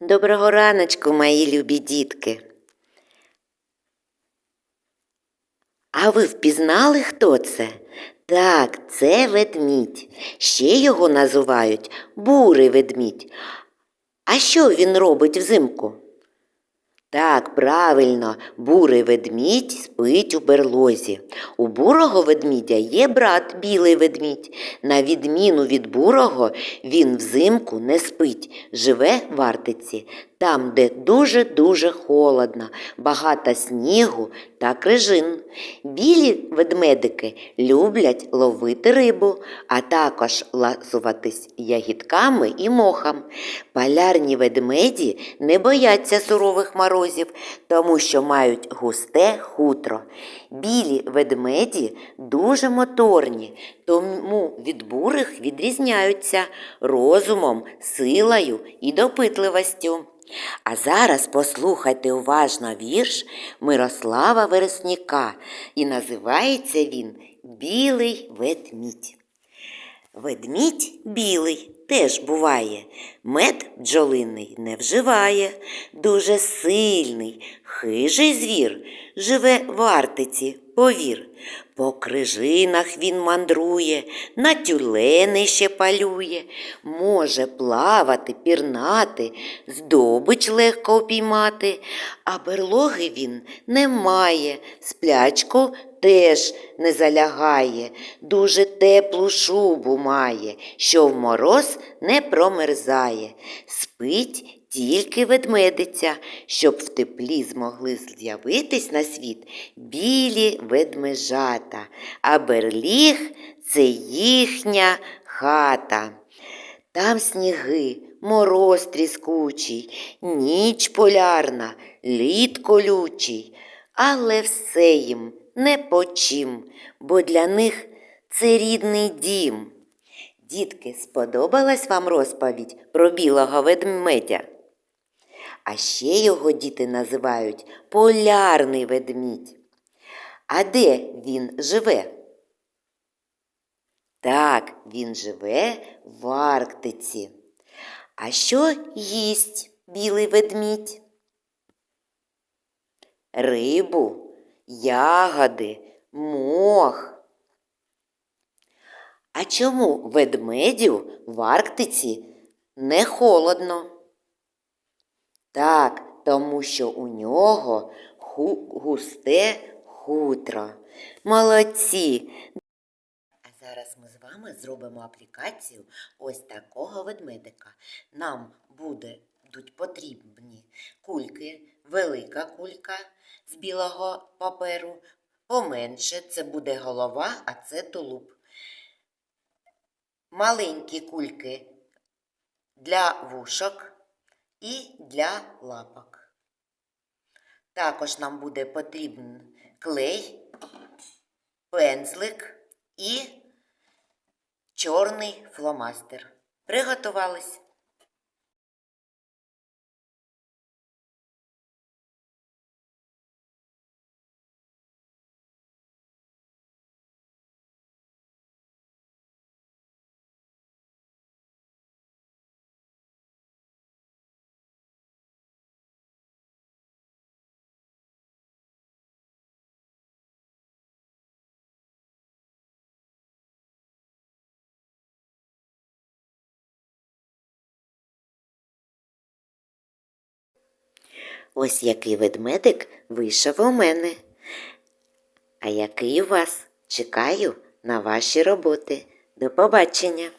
Доброго раночку, мої любі дітки. А ви впізнали, хто це? Так, це ведмідь. Ще його називають бурий ведмідь. А що він робить взимку? Так, правильно, бурий ведмідь спить у берлозі. У бурого ведмідя є брат білий ведмідь. На відміну від бурого, він взимку не спить, живе в Арктиці, там, де дуже-дуже холодно, багато снігу та крижин. Білі ведмедики люблять ловити рибу, а також ласуватись ягідками і мохом. Полярні ведмеді не бояться сурових морозів, тому що мають густе хутро. Білі ведмеді дуже моторні, тому від бурих відрізняються розумом, силою і допитливостю. А зараз послухайте уважно вірш Мирослава Вересняка, і називається він Білий ведмідь. Ведмідь білий теж буває, мед бджолиний не вживає, дуже сильний, хижий звір, живе в Арктиці, повір. По крижинах він мандрує, на тюлени ще палює, може плавати, пірнати, здобич легко обіймати, а берлоги він не має, сплячку теж не залягає, дуже теплу шубу має, що в мороз не промерзає. Спить тільки ведмедиця, щоб в теплі змогли з'явитись на світ білі ведмежата, а берліг це їхня хата. Там сніги, мороз тріскучий, ніч полярна, лід колючий, але все їм не по чим, бо для них це рідний дім. Дітки, сподобалась вам розповідь про білого ведмедя? А ще його діти називають полярний ведмідь. А де він живе? Так, він живе в Арктиці. А що їсть білий ведмідь? Рибу, ягоди, мох. А чому ведмедю в Арктиці не холодно? Так, тому що у нього густе хутро. Молодці! А зараз ми з вами зробимо аплікацію ось такого ведмедика. Нам будуть потрібні кульки, велика кулька з білого паперу, поменше це буде голова, а це тулуб. Маленькі кульки для вушок і для лапок. Також нам буде потрібен клей, пензлик і чорний фломастер. Приготувались. Ось який ведмедик вийшов у мене. А який у вас? Чекаю на ваші роботи. До побачення!